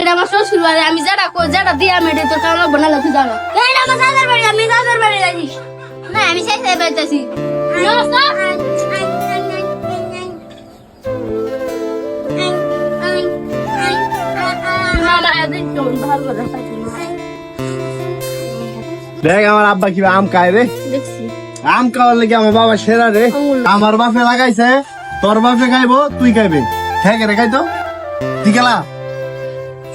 এটা আমার শ্বশুর বাড়ি আমি যেটা কই যেটা দিয়ে আমি এটা তোর কারণে বানালে তুই জানো। এটা আমার দাদার বাড়ি আমি দাদার বাড়ি যাচ্ছি না আমি সেই সেই না। দেখ আমার আব্বা কি আম খায় রে। আম খাওয়ার লেগে আমার বাবা সেরা রে। আমার বাপে লাগাইছে তোর বাপে খাইবো তুই খাইবি। হ্যাঁ রে খাইতো। তুই গেলা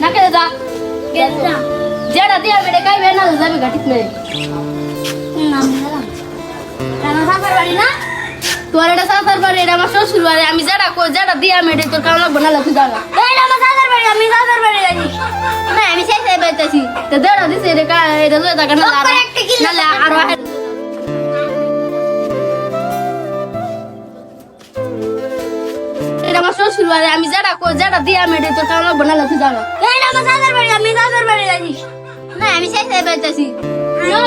খাচ্ছি না কে যা কেরে যেটা দিয়ে আমি খাইবে না যাবে গা ঠিক মেরে নাম না আমার দাদার বাড়ি না তোর এটা সাসার বাড়ি এটা আমার শ্বশুর বাড়ি আমি যেটা কই যেটা দিয়ে আমি এটা তোর কারণে বানালে তুই জানো এটা আমার দাদার বাড়ি আমি দাদার বাড়ি না আমি সেই সেই বেঁচেছি তো যেটা দিছে এটা কা এটা লয়ে থাকা না নালে আরও বাড়ি আমি যেটা কই যেটা দিয়ে আমি এটা তোর কারণে বানালে তুই জানো। এটা আমার দাদার বাড়ি আমি দাদার বাড়ি যাচ্ছি না আমি সেই সেই না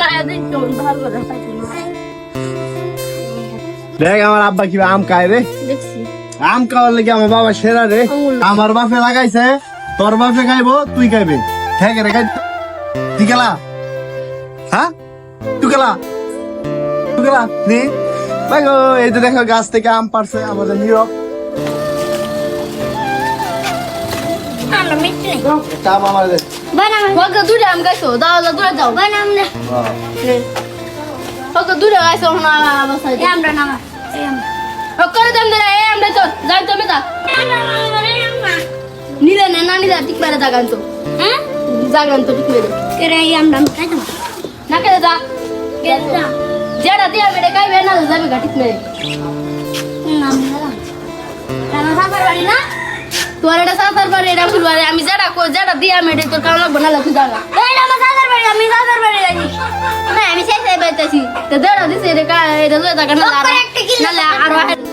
না না। দেখ আমার আব্বা কি আম খায় রে। দেখছি। আম খাওয়ার লেগে আমার বাবা সেরা রে। আমার বাপে লাগাইছে তোর বাপে খাইবো তুই খাইবি। হ্যাঁ রে তুই হ্যাঁ? তুই গেলা? নি? দেখো এই যে দেখো গাছ থেকে আম পারছে আমাদের নীরব আম আমার দে। দূরে আম গাইছো দাও দাও দূরে যাও বানাম না দূরে গাইছো না আমার সাইড এই আমরা নামা এই আমরা দে তো যাই তো মেতা নিলে না না নিলে ঠিক মেরে জাগান তো। হ্যাঁ? জাগান তো ঠিক মেরে কেরে এই আমরা না কে যা। যেটা দিয়ে আমি काय খাইবে না যাবে গা ঠিক মেরে নাম না আমার দাদার বাড়ি না তোর এটা সাসার বাড়ি এটা ফুল বাড়ি আমি যেটা কই যেটা দিয়ে আমি এটা তোর কারণে বানালে তুই জানো এটা আমার দাদার বাড়ি আমি দাদার বাড়ি যাচ্ছি না আমি সেই সেই বেঁচেছি তো যেটা দিছে এটা কা এটা লয়ে থাকা না